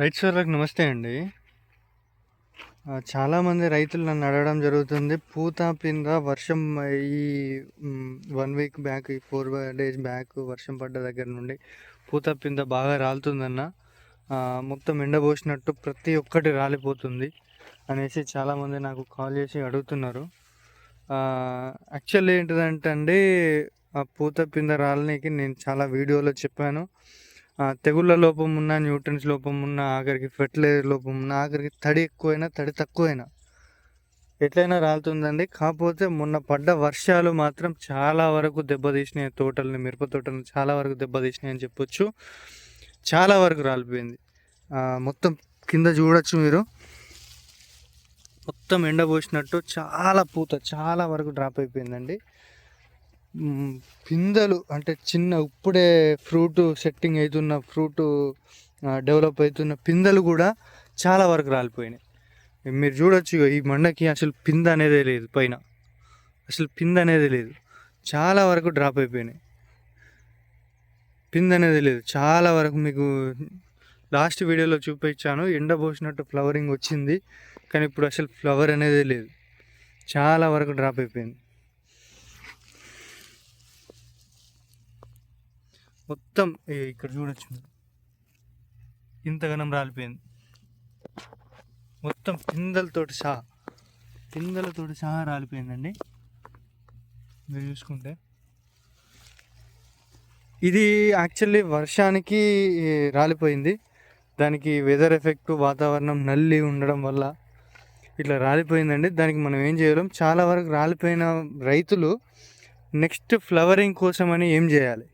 రైతు సోదరులకు నమస్తే అండి. చాలామంది రైతులు నన్ను అడగడం జరుగుతుంది. పూత పింద వర్షం ఈ వన్ వీక్ బ్యాక్ ఈ ఫోర్ డేస్ బ్యాక్ వర్షం పడ్డ దగ్గర నుండి పూత పింద బాగా రాలుతుందన్న మొత్తం ఎండబోసినట్టు ప్రతి ఒక్కటి రాలిపోతుంది అనేసి చాలామంది నాకు కాల్ చేసి అడుగుతున్నారు. యాక్చువల్లీ ఏంటిదంటే అండి ఆ పూత పింద రాలనికి నేను చాలా వీడియోలో చెప్పాను. తెగుళ్ళ లోపం ఉన్న న్యూట్రన్స్ లోపం ఉన్న ఆఖరికి ఫెర్టిలైజర్ లోపం ఉన్న ఆఖరికి తడి ఎక్కువైనా తడి తక్కువైనా ఎట్లయినా రాలుతుందండి. కాకపోతే మొన్న పడ్డ వర్షాలు మాత్రం చాలా వరకు దెబ్బతీసినాయి. తోటలని మిరప తోటలను చాలా వరకు దెబ్బతీసినాయి అని చెప్పొచ్చు. చాలా వరకు రాలిపోయింది. మొత్తం కింద చూడొచ్చు మీరు. మొత్తం ఎండబోసినట్టు చాలా పూత చాలా వరకు డ్రాప్ అయిపోయిందండి. పిందెలు అంటే చిన్న ఇప్పుడే ఫ్రూట్ సెట్టింగ్ అవుతున్న ఫ్రూట్ డెవలప్ అవుతున్న పిందెలు కూడా చాలా వరకు రాలిపోయినాయి. మీరు చూడొచ్చు ఇగో ఈ మండకి అసలు పింద అనేదే లేదు పైన. అసలు పింద అనేది లేదు. చాలా వరకు డ్రాప్ అయిపోయినాయి. పింద అనేది లేదు. చాలా వరకు మీకు లాస్ట్ వీడియోలో చూపించాను. ఎండ పోసినట్టు ఫ్లవరింగ్ వచ్చింది. కానీ ఇప్పుడు అసలు ఫ్లవర్ అనేది లేదు. చాలా వరకు డ్రాప్ అయిపోయింది. మొత్తం ఇక్కడ చూడొచ్చు. ఇంతగనం ఇంతగానం రాలిపోయింది. మొత్తం పిందెలతోటి సహా పిందెలతోటి సహా రాలిపోయిందండి. మీరు చూసుకుంటే. ఇది యాక్చువల్లీ వర్షానికి రాలిపోయింది. దానికి వెదర్ ఎఫెక్ట్ వాతావరణం నల్లి ఉండడం వల్ల ఇట్లా రాలిపోయిందండి. దానికి మనం ఏం చేయలేం. చాలా వరకు రాలిపోయిన రైతులు నెక్స్ట్ ఫ్లవరింగ్ కోసం అని ఏం చేయాలి?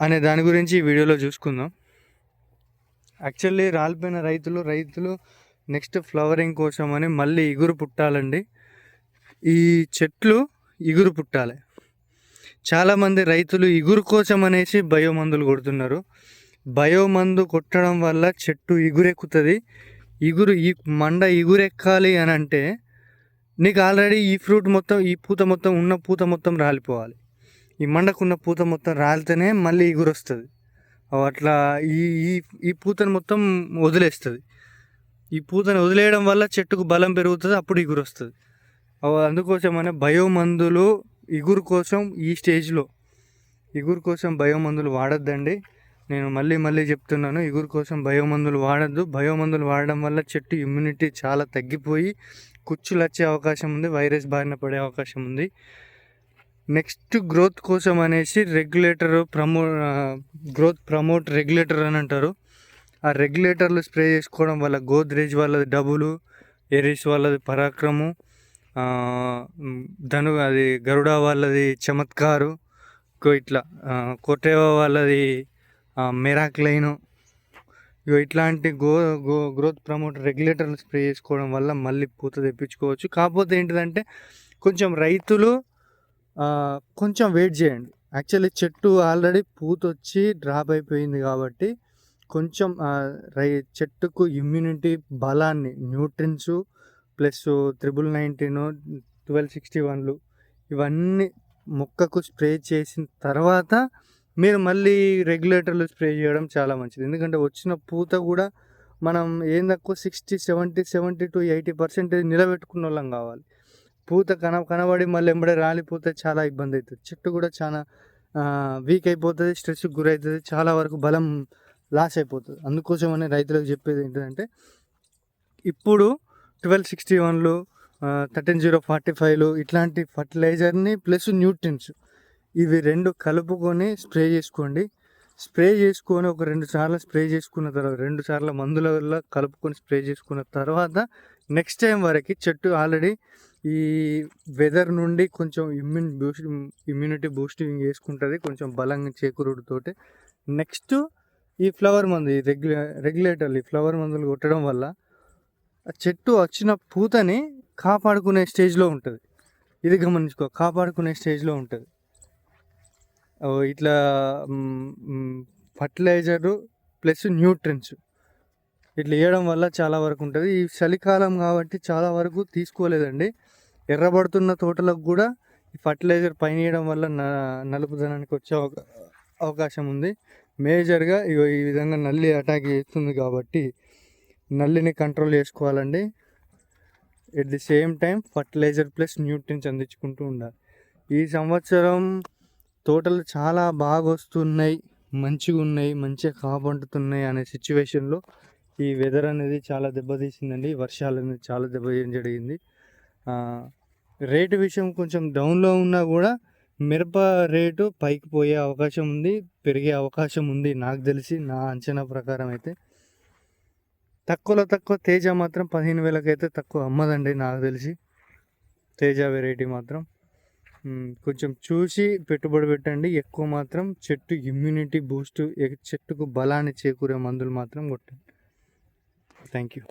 అనే దాని గురించి ఈ వీడియోలో చూసుకుందాం. యాక్చువల్లీ రాలిపోయిన రైతులు రైతులు నెక్స్ట్ ఫ్లవరింగ్ కోసం అని మళ్ళీ ఇగురు పుట్టాలండి. ఈ చెట్లు ఇగురు పుట్టాలి. చాలామంది రైతులు ఇగురు కోసం అనేసి బయో మందులు కొడుతున్నారు. బయో మందు కొట్టడం వల్ల చెట్టు ఇగురెక్కుతుంది. ఇగురు ఈ మండ ఇగురెక్కాలి అని అంటే నీకు ఆల్రెడీ ఈ ఫ్రూట్ మొత్తం ఈ పూత మొత్తం ఉన్న పూత మొత్తం రాలిపోవాలి. ఈ మండకున్న పూత మొత్తం రాలితేనే మళ్ళీ ఇగురు వస్తుంది. అట్లా ఈ ఈ ఈ పూతను మొత్తం వదిలేస్తుంది. ఈ పూతను వదిలేయడం వల్ల చెట్టుకు బలం పెరుగుతుంది అప్పుడు ఇగురు వస్తుంది. అందుకోసమనే బయో మందులు ఇగురు కోసం ఈ స్టేజ్లో ఇగురు కోసం బయో మందులు నేను మళ్ళీ మళ్ళీ చెప్తున్నాను ఇగురు కోసం బయో మందులు వాడద్దు. భయో మందులు వాడడం వల్ల చెట్టు ఇమ్యూనిటీ చాలా తగ్గిపోయి కుచ్చులు వచ్చే అవకాశం ఉంది వైరస్ బారిన పడే అవకాశం ఉంది. నెక్స్ట్ గ్రోత్ కోసం అనేసి regulator promo growth promote regulator అని అంటారు. ఆ రెగ్యులేటర్లు స్ప్రే చేసుకోవడం వల్ల గోద్రేజ్ వాళ్ళది డబులు ఎరిస్ వాళ్ళది పరాక్రము ధను అది గరుడ వాళ్ళది చమత్కారు ఇట్లా ఆ, కొటేవా వాళ్ళది మెరాక్లైను. ఇగో ఇట్లాంటి గో గో గ్రోత్ ప్రమోట్ రెగ్యులేటర్లు స్ప్రే చేసుకోవడం వల్ల మళ్ళీ పూత తెప్పించుకోవచ్చు. కాకపోతే ఏంటిదంటే కొంచెం రైతులు కొంచెం వెయిట్ చేయండి. యాక్చువల్లీ చెట్టు ఆల్రెడీ పూత వచ్చి డ్రాప్ అయిపోయింది కాబట్టి కొంచెం రై చెట్టుకు ఇమ్యూనిటీ బలాన్ని nutrients plus triple nineteen twelve sixty వన్లు ఇవన్నీ మొక్కకు స్ప్రే చేసిన తర్వాత మీరు మళ్ళీ రెగ్యులేటర్లు స్ప్రే చేయడం చాలా మంచిది. ఎందుకంటే వచ్చిన పూత కూడా మనం ఏం తక్కువ sixty seventy seventy to eighty percentage నిలబెట్టుకున్న వాళ్ళం కావాలి. పూత కన కనబడి మళ్ళీ ఎంబడే రాలిపోతే చాలా ఇబ్బంది అవుతుంది చెట్టు కూడా చాలా వీక్ అయిపోతుంది స్ట్రెస్కి గురవుతుంది చాలా వరకు బలం లాస్ అయిపోతుంది. అందుకోసమని రైతులకు చెప్పేది ఏంటంటే ఇప్పుడు ట్వెల్వ్ సిక్స్టీ వన్లు థర్టీన్ జీరో ఫార్టీ ఫైవ్లు ఇట్లాంటి ఫర్టిలైజర్ని ప్లస్ న్యూట్రిన్స్ ఇవి రెండు కలుపుకొని స్ప్రే చేసుకోండి. స్ప్రే చేసుకొని ఒక రెండు సార్లు స్ప్రే చేసుకున్న తర్వాత రెండు సార్లు మందుల వల్ల కలుపుకొని స్ప్రే చేసుకున్న తర్వాత నెక్స్ట్ టైం వరకు చెట్టు ఆల్రెడీ ఈ వెదర్ నుండి కొంచెం ఇమ్యూన్ బూస్ట్ ఇమ్యూనిటీ బూస్టింగ్ చేసుకుంటుంది కొంచెం బలంగా చేకూరుడుతోటి. నెక్స్ట్ ఈ ఫ్లవర్ మందు ఈ రెగ్యులే రెగ్యులేటర్లు ఈ ఫ్లవర్ మందులు కొట్టడం వల్ల ఆ చెట్టు వచ్చిన పూతని కాపాడుకునే స్టేజ్లో ఉంటుంది. ఇది గమనించుకో కాపాడుకునే స్టేజ్లో ఉంటుంది. ఇట్లా ఫర్టిలైజరు ప్లస్ న్యూట్రిన్స్ ఇట్లా వేయడం వల్ల చాలా వరకు ఉంటుంది. ఈ చలికాలం కాబట్టి చాలా వరకు తీసుకోలేదండి. ఎర్రబడుతున్న తోటలకు కూడా ఈ ఫర్టిలైజర్ పైన వేయడం వల్ల న నలుపుదనానికి వచ్చే అవకా- అవకాశం ఉంది. మేజర్గా ఈ విధంగా నల్లి అటాక్ చేస్తుంది కాబట్టి నల్లిని కంట్రోల్ చేసుకోవాలండి. At the same time fertiliser plus nutrients అందించుకుంటూ ఉండాలి. ఈ సంవత్సరం తోటలు చాలా బాగా వస్తున్నాయి మంచిగా ఉన్నాయి మంచిగా కాపాడుతున్నాయి అనే సిచ్యువేషన్లో ఈ వెదర్ అనేది చాలా దెబ్బతీసిందండి. వర్షాలు అనేది చాలా దెబ్బతీయడం జరిగింది. రేటు విషయం కొంచెం డౌన్లో ఉన్నా కూడా మిరప రేటు పైకి పోయే అవకాశం ఉంది పెరిగే అవకాశం ఉంది నాకు తెలిసి నా అంచనా ప్రకారం అయితే. తక్కువలో తక్కువ తేజ మాత్రం పదిహేను వేలకైతే తక్కువ అమ్మదండి నాకు తెలిసి. తేజ వెరైటీ మాత్రం. కొంచెం చూసి పెట్టుబడి పెట్టండి ఎక్కువ మాత్రం చెట్టు ఇమ్యూనిటీ బూస్ట్ చెట్టుకు బలాన్ని చేకూరే మందులు మాత్రం కొట్టండి. Thank you